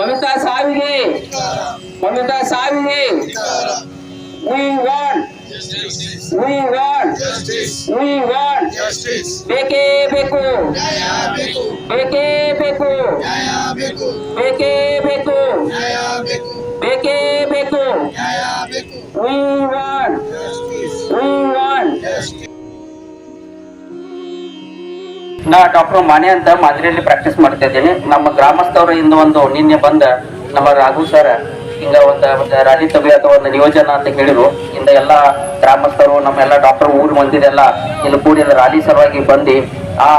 ಮಮತಾ ಸಾವಿಗೆ ಮಮತಾ ಸಾವಿಗೆ we want we want we want ಬೇಕೇ ಬೇಕು ಬೇಕೇ ಬೇಕು ಬೇಕೇ ಬೇಕು ಬೇಕೇ ಬೇಕು ನಾ ಡಾಕ್ಟರ್ ಮಾನೆ ಅಂತ ಮಾದರಿಯಲ್ಲಿ ಪ್ರಾಕ್ಟೀಸ್ ಮಾಡ್ತಾ ಇದ್ದೀನಿ. ನಮ್ಮ ಗ್ರಾಮಸ್ಥರು ಇಂದ ಒಂದು ನಿನ್ನೆ ಬಂದ ನಮ್ಮ ರಾಘು ಸರ್ ಹಿಂಗ ಒಂದ ಒಂದು ರಾಜಿ ಸಭೆ ಅಥವಾ ಒಂದು ನಿಯೋಜನ ಅಂತ ಹೇಳಿದ್ರು ಇಂದ ಎಲ್ಲಾ ಗ್ರಾಮಸ್ಥರು, ನಮ್ಮೆಲ್ಲ ಡಾಕ್ಟರ್, ಊರು ಮಂದಿದೆಲ್ಲ ಇಲ್ಲಿ ಕೂಡಿ ರಾಲಿ ಸಲುವಾಗಿ ಬಂದು ಆ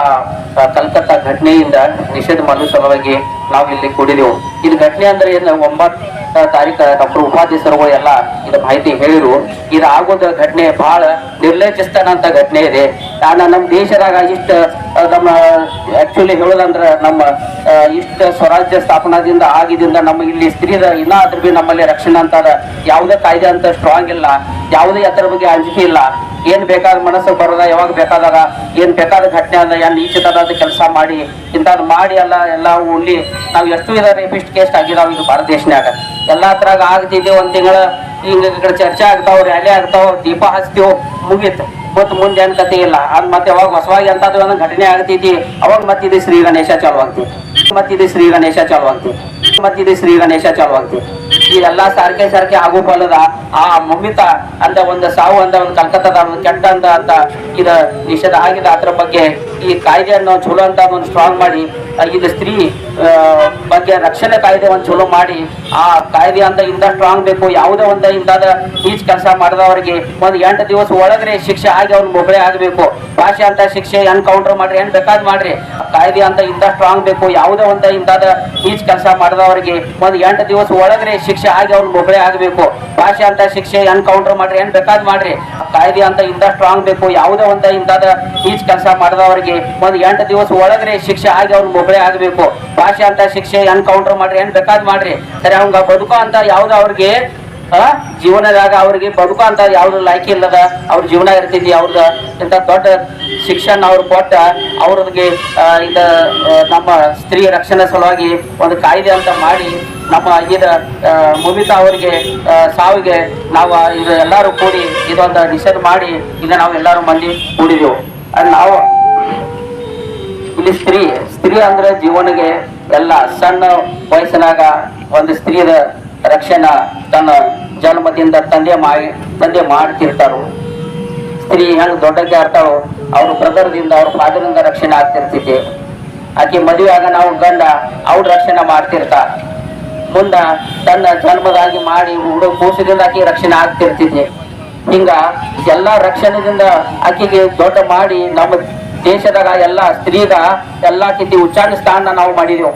ಕಲ್ಕತ್ತಾ ಘಟನೆಯಿಂದ ನಿಷೇಧ ಮಾಡೋ ಸಲುವಾಗಿ ನಾವು ಇಲ್ಲಿ ಕೂಡಿದೆವು. ಇದು ಘಟನೆ ಅಂದ್ರೆ ಏನು ಒಂಬತ್ತು ತಾರೀಕು, ಡಾಕ್ಟರ್ ಉಪಾಧ್ಯಕ್ಷರುಗಳು ಎಲ್ಲ ಇದು ಮಾಹಿತಿ ಹೇಳಿರು ಇದು ಆಗೋದ ಘಟನೆ ಬಹಳ ನಿರ್ಲಕ್ಷಿಸ್ತಾನಂತ ಘಟನೆ ಇದೆ. ಕಾರಣ ನಮ್ಮ ದೇಶದಾಗ ಇಷ್ಟ ನಮ್ಮ ಆಕ್ಚುಲಿ ಹೇಳೋದಂದ್ರ ನಮ್ಮ ಇಷ್ಟ ಸ್ವರಾಜ್ಯ ಸ್ಥಾಪನಾದಿಂದ ಆಗಿದಿಂದ ನಮ್ಮ ಇಲ್ಲಿ ಸ್ತ್ರೀ ಇನ್ನ ಅದ್ರ ಬಿ ನಮ್ಮಲ್ಲಿ ರಕ್ಷಣೆ ಅಂತಾರ. ಯಾವುದೇ ಕಾಯ್ದೆ ಅಂತ ಸ್ಟ್ರಾಂಗ್ ಇಲ್ಲ. ಯಾವುದೇ ಅದರ ಬಗ್ಗೆ ಅಂಜಿಕೆ ಇಲ್ಲ. ಏನ್ ಬೇಕಾದ ಮನಸ್ಸು ಬರೋದ, ಯಾವಾಗ ಬೇಕಾದಾಗ ಏನ್ ಬೇಕಾದ ಘಟನೆ ಅದ ಏನ್ ಈಚಿತನದ ಕೆಲಸ ಮಾಡಿ, ಇಂಥದ್ ಮಾಡಿ ಎಲ್ಲ ಎಲ್ಲ ಉಳ್ಳಿ ನಾವು ಎಷ್ಟು ವಿಧ ರೇಪಿಸ್ಟ್ ಕೇಸ್ ಆಗಿದಾವ ಇದು ಭಾರತ ದೇಶನ್ಯಾಗ. ಎಲ್ಲಾ ತರಾಗ ಆಗ್ತಿದ್ದೆ ಒಂದ್ ತಿಂಗಳ, ಹಿಂಗ ಈ ಚರ್ಚೆ ಆಗ್ತಾವ, ರ್ಯಾಲಿ ಆಗ್ತಾವ, ದೀಪ ಹಚ್ತೀವ್, ಮುಗೀತು. ಮತ್ ಮುಂದೆ ಏನ್ ಕತೆ ಇಲ್ಲ. ಅದ್ ಮತ್ತೆ ಯಾವಾಗ ಹೊಸವಾಗಿ ಎಂತಾದ್ರು ಒಂದು ಘಟನೆ ಆಗ್ತೈತಿ ಅವಾಗ ಮತ್ತಿದೆ ಶ್ರೀ ಗಣೇಶ ಚಾಲು ಆಗ್ತೈತಿ ಮತ್ತಿದೆ ಶ್ರೀ ಗಣೇಶ ಚಾಲು ಆಗ್ತೈತಿ ಮತ್ತಿದೆ ಶ್ರೀ ಗಣೇಶ ಚಾಲು ಆಗ್ತೈತಿ ಈ ಎಲ್ಲಾ ಸಾರ್ಕೆ ಸಾರ್ಕೆ ಆಗೋ ಬಲದ ಆ ಮಮಿತ ಅಂತ ಒಂದು ಸಾವು ಅಂತ ಒಂದು ಕಲ್ಕತ್ತಾದ ಒಂದು ಕೆಟ್ಟ ಅಂತ ಅಂತ ಇದ ನಿಷೇಧ ಆಗಿದೆ ಅದ್ರ ಬಗ್ಗೆ ಈ ಕಾಯ್ದೆಯನ್ನು ಚಲೋ ಅಂತ ಒಂದು ಸ್ಟ್ರಾಂಗ್ ಮಾಡಿ ಇದು ಸ್ತ್ರೀ ಬಗ್ಗೆ ರಕ್ಷಣೆ ಕಾಯ್ದೆ ಒಂದು ಚಲೋ ಮಾಡಿ, ಆ ಕಾಯ್ದೆ ಅಂತ ಇಂದ ಸ್ಟ್ರಾಂಗ್ ಬೇಕು, ಯಾವುದೇ ಒಂದು ಇಂಥದ ಈಚ್ ಕೆಲಸ ಮಾಡಿದವರಿಗೆ ಒಂದು ಎಂಟು ದಿವಸ ಒಳಗಡೆ ಶಿಕ್ಷೆ ಆಗಿ ಅವ್ನು ಮೊಬಳೆ ಆಗಬೇಕು. ಭಾಷೆ ಅಂತ ಶಿಕ್ಷೆ ಎನ್ಕೌಂಟರ್ ಮಾಡ್ರಿ, ಏನು ಬೇಕಾದ್ ಮಾಡ್ರಿ. ಕಾಯ್ದೆ ಅಂತ ಇಂದ ಸ್ಟ್ರಾಂಗ್ ಬೇಕು, ಯಾವುದೇ ಒಂದು ಇಂಥದ ಈಜ್ ಕೆಲಸ ಮಾಡಿದವರಿಗೆ ಒಂದು ಎಂಟು ದಿವಸ ಒಳಗಡೆ ಶಿಕ್ಷೆ ಆಗಿ ಅವ್ನು ಮೊಬಳೆ ಆಗಬೇಕು. ಭಾಷೆ ಅಂತ ಶಿಕ್ಷೆ ಎನ್ಕೌಂಟರ್ ಮಾಡ್ರಿ, ಏನು ಬೇಕಾದ್ ಮಾಡ್ರಿ. ಕಾಯ್ದೆ ಅಂತ ಇಂದ ಸ್ಟ್ರಾಂಗ್ ಬೇಕು, ಯಾವುದೇ ಒಂದು ಇಂಥದ ಈಜ್ ಕೆಲಸ ಮಾಡಿದವರಿಗೆ ಒಂದು ಎಂಟು ದಿವಸ ಒಳಗಡೆ ಶಿಕ್ಷೆ ಆಗಿ ಅವ್ನು ಮೊಬಳೆ ಆಗಬೇಕು. ಭಾಷೆ ಅಂತ ಶಿಕ್ಷೆ ಎನ್ಕೌಂಟರ್ ಮಾಡ್ರಿ ಏನ್ ಬೇಕಾದ್ ಮಾಡ್ರಿ. ಸರಿ ಅವಂಗ ಬದುಕೋ ಅಂತ ಯಾವ್ದು ಅವ್ರಿಗೆ ಜೀವನದಾಗ ಅವ್ರಿಗೆ ಬದುಕೋ ಅಂತ ಯಾವ್ದು ಲಾಯ್ಕಿ ಇಲ್ಲದ ಅವ್ರ ಜೀವನ ಇರ್ತೈತಿ ಅವ್ರದ ಇಂಥ ದೊಡ್ಡ ಶಿಕ್ಷಣ ಅವ್ರು ಕೊಟ್ಟ ಅವ್ರಿಗೆ ಇದ ನಮ್ಮ ಸ್ತ್ರೀ ರಕ್ಷಣೆ ಸಲುವಾಗಿ ಒಂದು ಕಾಯ್ದೆ ಅಂತ ಮಾಡಿ ನಮ್ಮ ಇದ ಆ, ಮುಮಿತಾ ಅವರಿಗೆ ಸಾವಿಗೆ ನಾವು ಇದು ಎಲ್ಲರೂ ಕೂಡಿ ಇದೊಂದು ನಿಷೇಧ ಮಾಡಿ ಈಗ ನಾವು ಎಲ್ಲರೂ ಮಂದಿ ಕೂಡಿದೆವು. ನಾವು ಇಲ್ಲಿ ಸ್ತ್ರೀ ಸ್ತ್ರೀ ಅಂದ್ರೆ ಜೀವನಿಗೆ ಎಲ್ಲ ಸಣ್ಣ ವಯಸ್ಸಿನಾಗ ಒಂದು ಸ್ತ್ರೀದ ರಕ್ಷಣೆ ತನ್ನ ಜನ್ಮದಿಂದ ತಂದೆ ಮಾಡಿ ತಂದೆ ಮಾಡ್ತಿರ್ತಾರೋ. ಸ್ತ್ರೀ ಹೆಂಗೆ ದೊಡ್ಡಕ್ಕೆ ಆಡ್ತಾಳೋ, ಅವ್ರ ಬ್ರದರ್ದಿಂದ ಅವ್ರ ಫಾದರಿಂದ ರಕ್ಷಣೆ ಆಗ್ತಿರ್ತೈತಿ ಆಕೆ ಮದುವೆ ಆಗ ನಾವು ಗಂಡ, ಅವ್ರ ರಕ್ಷಣೆ ಮಾಡ್ತಿರ್ತ. ಮುಂದ ತನ್ನ ಜನ್ಮದಾಗಿ ಮಾಡಿ ಹುಡುಗ ಕೂಸದಿಂದ ಆಕೆ ರಕ್ಷಣೆ ಆಗ್ತಿರ್ತೈತಿ ಹಿಂಗ ಎಲ್ಲಾ ರಕ್ಷಣೆದಿಂದ ಆಕೆಗೆ ದೊಡ್ಡ ಮಾಡಿ ನಮ್ಮ ದೇಶದಾಗ ಎಲ್ಲಾ ಸ್ತ್ರೀದ ಎಲ್ಲಾ ಕಿತಿ ಉಚ್ಚಾರಣ ಸ್ಥಾನ ನಾವು ಮಾಡಿದೆವು.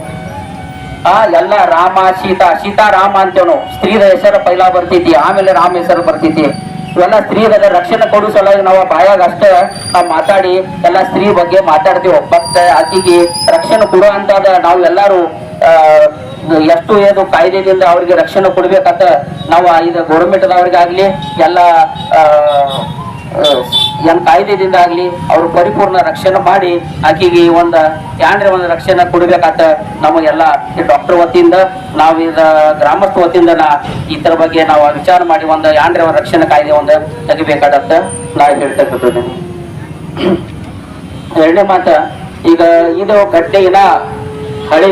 ಆ ಎಲ್ಲ ರಾಮ, ಸೀತಾ ಸೀತಾ ರಾಮ ಅಂತೇವ್ ನಾವು. ಸ್ತ್ರೀದ ಹೆಸರು ಪೈಲಾ ಬರ್ತೈತಿ, ಆಮೇಲೆ ರಾಮ ಹೆಸರು ಬರ್ತೈತಿ. ಇವೆಲ್ಲ ಸ್ತ್ರೀದ ರಕ್ಷಣೆ ಕೊಡು ಸಲುವಾಗಿ ನಾವು ಬಾಯಾಗ ಅಷ್ಟೇ ನಾವು ಮಾತಾಡಿ ಎಲ್ಲ ಸ್ತ್ರೀ ಬಗ್ಗೆ ಮಾತಾಡ್ತೀವಿ. ಮತ್ತೆ ಆಕೆಗೆ ರಕ್ಷಣೆ ಕೊಡೋ ಅಂತಾದ ನಾವು ಎಲ್ಲಾರು ಎಷ್ಟು ಏನು ಕಾಯ್ದೆಯಿಂದ ಅವ್ರಿಗೆ ರಕ್ಷಣೆ ಕೊಡ್ಬೇಕಂತ ನಾವು ಇದು ಗೌರ್ಮೆಂಟ್ದವ್ರಿಗಾಗ್ಲಿ ಎಲ್ಲ ಏನ್ ಕಾಯ್ದೆದಿಂದ ಆಗ್ಲಿ ಅವ್ರು ಪರಿಪೂರ್ಣ ರಕ್ಷಣೆ ಮಾಡಿ ಆಕೆಗೆ ಒಂದು ಯಾಂಡ್ರೆ ಒಂದು ರಕ್ಷಣೆ ಕೊಡ್ಬೇಕಾತ ನಮಗೆಲ್ಲ ಡಾಕ್ಟರ್ ವತಿಯಿಂದ ನಾವು ಇದ ಗ್ರಾಮಸ್ಥ ವತಿಯಿಂದ ನಾ ಇದ್ರ ಬಗ್ಗೆ ನಾವು ವಿಚಾರ ಮಾಡಿ ಒಂದು ಯಾಂಡ್ರೆ ಒಂದು ರಕ್ಷಣೆ ಕಾಯ್ದೆ ಒಂದು ತೆಗಿಬೇಕಾದತ್ತ ನಾ ಹೇಳ್ತಕ್ಕಂಥದ್ದು ಎರಡನೇ ಮಾತ ಈಗ ಇದು ಗಡ್ಡೆ ಹಳೆ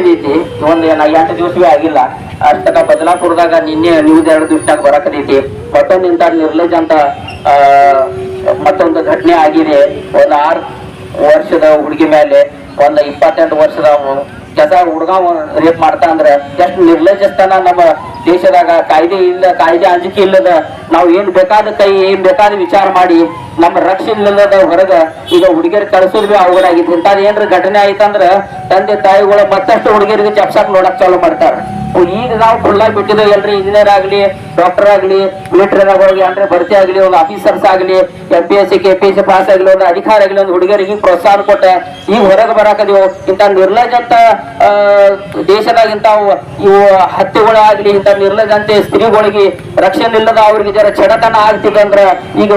ಒಂದು ಏನ ಎಂಟು ದಿವಸವೇ ಆಗಿಲ್ಲ ಅಷ್ಟಕ ಬದಲಾಪುರದಾಗ ನಿನ್ನೆ ನ್ಯೂಸ್ ಎರಡು ದಿವಸದಾಗ ಬರಕತೈತಿ. ಬಟನ್ ಇಂತ ನಿರ್ಲಜ್ ಅಂತ ಆ, ಮತ್ತೊಂದು ಘಟನೆ ಆಗಿದೆ. ಒಂದು ಆರು ವರ್ಷದ ಹುಡುಗಿ ಮೇಲೆ, ಒಂದು ಇಪ್ಪತ್ತೆಂಟು ವರ್ಷದ ಜತ ಹುಡುಗ ರೇಪ್ ಮಾಡ್ತಾ ಅಂದ್ರೆ ಎಷ್ಟು ನಿರ್ಲಜ್ಜಿಸ್ತಾನ ನಮ್ಮ ದೇಶದಾಗ. ಕಾಯ್ದೆ ಇಲ್ಲ, ಕಾಯ್ದೆ ಅಂಜಿಕೆ ಇಲ್ಲದ ನಾವು ಏನ್ ಬೇಕಾದ ಕೈ, ಏನ್ ಬೇಕಾದ ವಿಚಾರ ಮಾಡಿ ನಮ್ಮ ರಕ್ಷಿಲ್ಲದ ಹೊರಗ ಈಗ ಹುಡುಗಿಯರ್ ಕಳ್ಸೋದ್ ಬಿ ಅವಘಡ ಆಗಿತ್ತು ಇಂಥದ್ ಏನ್ರ ಘಟನೆ ಆಯ್ತಂದ್ರ ತಂದೆ ತಾಯಿಗಳು ಮತ್ತಷ್ಟು ಹುಡುಗಿಯರಿಗೆ ಚಪ್ಸಾಕ್ ನೋಡಕ್ ಚಾಲು ಮಾಡ್ತಾರ. ಈಗ ನಾವು ಫುಲ್ಲಾಗಿ ಬಿಟ್ಟಿದ್ದೇವೆ ಎಲ್ರಿ ಇಂಜಿನಿಯರ್ ಆಗ್ಲಿ ಡಾಕ್ಟರ್ ಆಗ್ಲಿ ಮಿಲಿಟರಿ ಹೋಗಿ ಅಂದ್ರೆ ಭರ್ತಿ ಆಗ್ಲಿ ಒಂದು ಆಫೀಸರ್ಸ್ ಆಗ್ಲಿ M P S C K P S C ಆಗ್ಲಿ ಒಂದು ಅಧಿಕಾರ ಆಗ್ಲಿ ಒಂದು ಹುಡುಗರಿಗೆ ಪ್ರೋತ್ಸಾಹ ಕೊಟ್ಟೆ. ಈಗ ಹೊರಗೆ ಬರಾಕದೀವು. ಇಂಥ ನಿರ್ಲಜಂತ ಅಂತ ಆ, ದೇಶದಾಗ ಇಂಥವು ಇವು ಹತ್ಯೆಗಳಾಗ್ಲಿ ಇಂಥ ನಿರ್ಲಜಂತೆ ಸ್ತ್ರೀಗಳಿಗೆ ರಕ್ಷಣೆ ಇಲ್ಲದ ಅವ್ರಿಗೆ ಜರ ಚಡತನ ಆಗ್ತಿದಂದ್ರ ಈಗ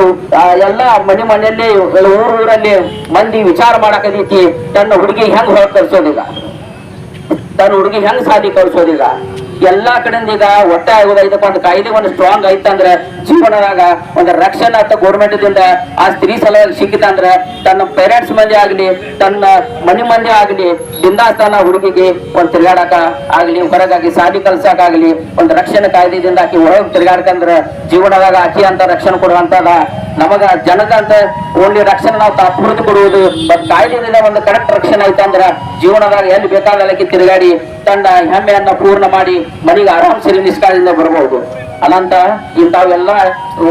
ಎಲ್ಲ ಮನೆ ಮನೆಯಲ್ಲಿ ಊರ್ ಊರಲ್ಲಿ ಮಂದಿ ವಿಚಾರ ಮಾಡಕದೈತಿ, ತನ್ನ ಹುಡುಗಿ ಹೆಂಗ್ ಹೊರ ಕಳ್ಸೋದೀಗ ತನ್ನ ಹುಡುಗಿ ಹೆಂಗ್ ಸಾಧಿ ಕಳ್ಸೋದೀಗ ಎಲ್ಲಾ ಕಡೆಯಿಂದ ಈಗ ಒಟ್ಟ ಆಗೋದೈತಪ್ಪ ಒಂದು ಕಾಯ್ದೆ ಒಂದು ಸ್ಟ್ರಾಂಗ್ ಐತಂದ್ರ ಜೀವನದಾಗ ಒಂದು ರಕ್ಷಣೆ ಅಂತ ಗೌರ್ಮೆಂಟ್ ದಿಂದ ಆ ಸ್ತ್ರೀ ಸಲುವಾಗಿ ಸಿಕ್ಕಿತಂದ್ರ ತನ್ನ ಪೇರೆಂಟ್ಸ್ ಮಂದಿ ಆಗ್ಲಿ, ತನ್ನ ಮನೆ ಮಂದಿ ಆಗ್ಲಿ, ಬಿಂದಾಸ್ತಾನ ಹುಡುಗಿಗೆ ಒಂದು ತಿರ್ಗಾಡಕ ಆಗ್ಲಿ, ಹೊರಗಾಗಿ ಸಾಧಿ ಕಲ್ಸಕ್ ಆಗ್ಲಿ, ಒಂದು ರಕ್ಷಣೆ ಕಾಯ್ದೆದಿಂದ ಆಕಿ ಹೊರಗೆ ತಿರ್ಗಾಡ್ಕಂದ್ರ ಜೀವನದಾಗ ಆಕಿ ಅಂತ ರಕ್ಷಣೆ ಕೊಡುವಂತದ ನಮಗ ಜನಕ್ಕಂತ ಓನ್ಲಿ ರಕ್ಷಣೆ ನಾವು ಅಭಿವೃದ್ಧಿ ಕೊಡುವುದು ಬಟ್ ಕಾಯ್ದೆಯಿಂದ ಒಂದು ಕರೆಕ್ಟ್ ರಕ್ಷಣೆ ಐತಂದ್ರ ಜೀವನದಾಗ ಎಲ್ಲಿ ಬೇಕಾದಲ್ಲಕ್ಕೆ ತಿರುಗಾಡಿ ತನ್ನ ಹೆಮ್ಮೆಯನ್ನ ಪೂರ್ಣ ಮಾಡಿ ಮನೆಗೆ ಆರಾಮ್ ಸರಿ ನಿಷ್ಕಾಳದಿಂದ ಬರಬಹುದು ಅನಂತ ಇಂಥವೆಲ್ಲ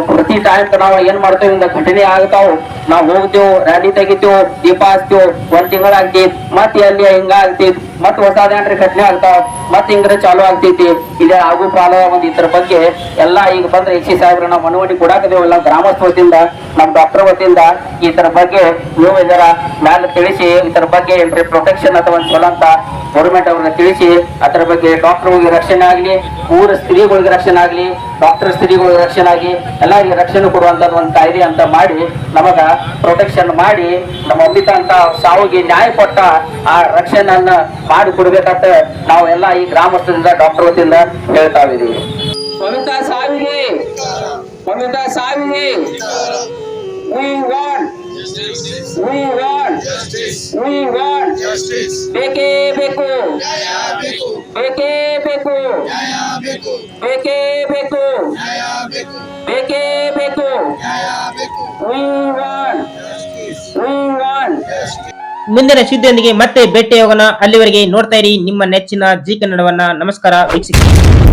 ಪ್ರತಿ ಟೈಮ್ ನಾವು ಏನ್ ಮಾಡ್ತೇವೆ, ಇಂದ ಘಟನೆ ಆಗ್ತಾವ್. ನಾವ್ ಹೋಗ್ತೇವ್ ರ್ಯಾಲಿ ತೆಗಿತೇವ್, ದೀಪ ಹಚ್ತೇವ್, ಒಂದ್ ತಿಂಗಳಾಗ್ತಿ ಮತ್ ಎಲ್ಲಿ ಹಿಂಗ ಆಗ್ತೈತಿ ಮತ್ ಹೊಸದೇನ್ರಿ ಘಟನೆ ಆಗ್ತಾವ್ ಮತ್ ಹಿಂಗ್ರ ಚಾಲು ಆಗ್ತೈತಿ. ಇದೇ ಆಗು ಪಾಲ ಒಂದ್ ಇದ್ರ ಬಗ್ಗೆ ಎಲ್ಲಾ ಈಗ ಬಂದ್ರೆ ಎಕ್ಸಿ ಸಾಹೇಬ್ರ ನಾವು ಮನವಣಿ ಕೊಡಾಕದೇವಲ್ಲ ಗ್ರಾಮಸ್ಥ ವತಿಯಿಂದ ನಮ್ ಡಾಕ್ಟರ್ ವತಿಯಿಂದ ಇದ್ರ ಬಗ್ಗೆ ನೀವು ಇದರ ಮ್ಯಾಲ ತಿಳಿಸಿ, ಇದ್ರ ಬಗ್ಗೆ ಏನ್ರಿ ಪ್ರೊಟೆಕ್ಷನ್ ಅಥವಾ ಚಲೋ ಅಂತ ಗೌರ್ಮೆಂಟ್ ಅವ್ರನ್ನ ತಿಳಿಸಿ, ಅದ್ರ ಬಗ್ಗೆ ಡಾಕ್ಟರ್ಗಳಿಗೆ ರಕ್ಷಣೆ ಆಗ್ಲಿ, ಊರ ಸ್ತ್ರೀಗಳಿಗೆ ರಕ್ಷಣೆ ಆಗ್ಲಿ ಡಾಕ್ಟರ್ ಸ್ತ್ರೀಗಳು ರಕ್ಷಣೆ ಆಗಿ ಎಲ್ಲರಿಗೆ ರಕ್ಷಣೆ ಕೊಡುವಂತದ್ದು ಒಂದು ಕಾಯ್ದೆ ಅಂತ ಮಾಡಿ, ನಮಗ ಪ್ರೊಟೆಕ್ಷನ್ ಮಾಡಿ, ನಮ್ಮ ಅಮಿತ ಅಂತ ಸಾವಿಗೆ ನ್ಯಾಯ ಕೊಟ್ಟ ಆ ರಕ್ಷಣೆಯನ್ನ ಮಾಡಿ ಕೊಡ್ಬೇಕಂತ ನಾವು ಎಲ್ಲ ಈ ಗ್ರಾಮಸ್ಥರಿಂದ ಡಾಕ್ಟರ್ ವತಿಯಿಂದ ಹೇಳ್ತಾ ಇದ್ದೀವಿ ಸಾವಿಗೆ ಬೇಕು ಬೇಕೇ ಬೇಕು ಬೇಕೇ, ಬೇಕು ಬೇಕೇ ಬೇಕು. ಮುಂದಿನ ಸುದ್ದಿಯೊಂದಿಗೆ ಮತ್ತೆ ಭೇಟಿಯಾಗೋಣ. ಅಲ್ಲಿವರೆಗೆ ನೋಡ್ತಾ ಇರಿ ನಿಮ್ಮ ನೆಚ್ಚಿನ ಜಿ ಕನ್ನಡವನ್ನ. ನಮಸ್ಕಾರ ವೀಕ್ಷಿಸಿ